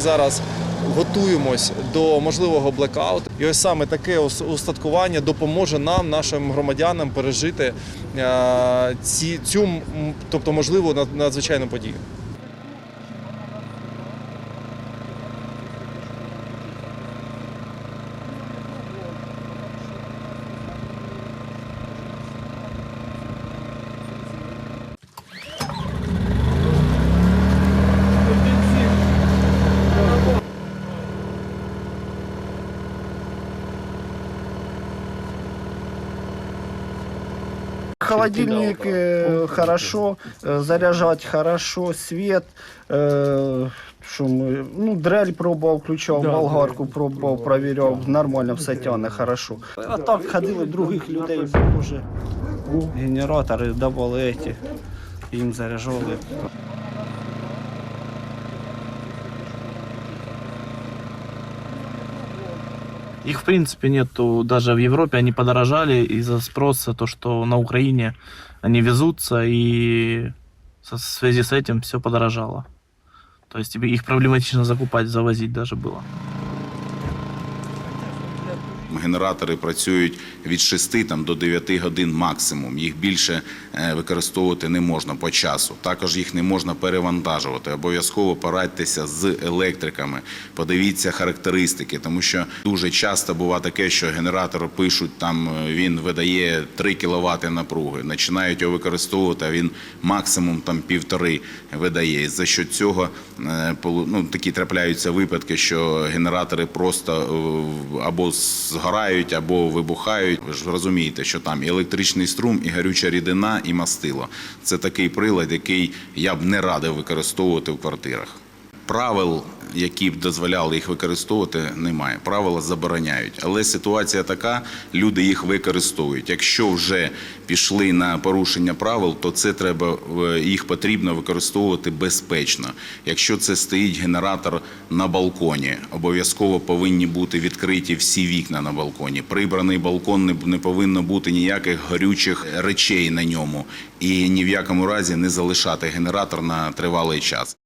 зараз готуємось до можливого блекауту. І ось саме таке ус- устаткування допоможе нам, нашим громадянам, пережити е, ці, цю тобто можливу над- надзвичайну подію. Холодильник э, хорошо, э, заряжать хорошо, свет, э, що ми, ну, дрель пробував, включав, болгарку пробував, провіряв, нормально все тягне, хорошо. А так ходили других людей, вже генератори давали ці, їм заряджали. Их в принципе нету даже в Европе, они подорожали из-за спроса, то, что на Украине они везутся, и в связи с этим все подорожало. То есть их проблематично закупать, завозить даже было. Генератори працюють від 6 там, до 9 годин максимум. Їх більше е, використовувати не можна по часу. Також їх не можна перевантажувати. Обов'язково порадьтеся з електриками. Подивіться характеристики, тому що дуже часто буває таке, що генератор пишуть, там е, він видає 3 кВт напруги. Починають його використовувати, а він максимум там півтори видає. За що цього е, ну, такі трапляються випадки, що генератори просто або згорають, або вибухають. Ви ж розумієте, що там і електричний струм, і гарюча рідина, і мастило. Це такий прилад, який я б не радив використовувати в квартирах. Правил, які б дозволяли їх використовувати, немає. Правила забороняють. Але ситуація така, люди їх використовують. Якщо вже пішли на порушення правил, то це треба їх потрібно використовувати безпечно. Якщо це стоїть генератор на балконі, обов'язково повинні бути відкриті всі вікна на балконі. Прибраний балкон не повинно бути ніяких горючих речей на ньому, і ні в якому разі не залишати генератор на тривалий час.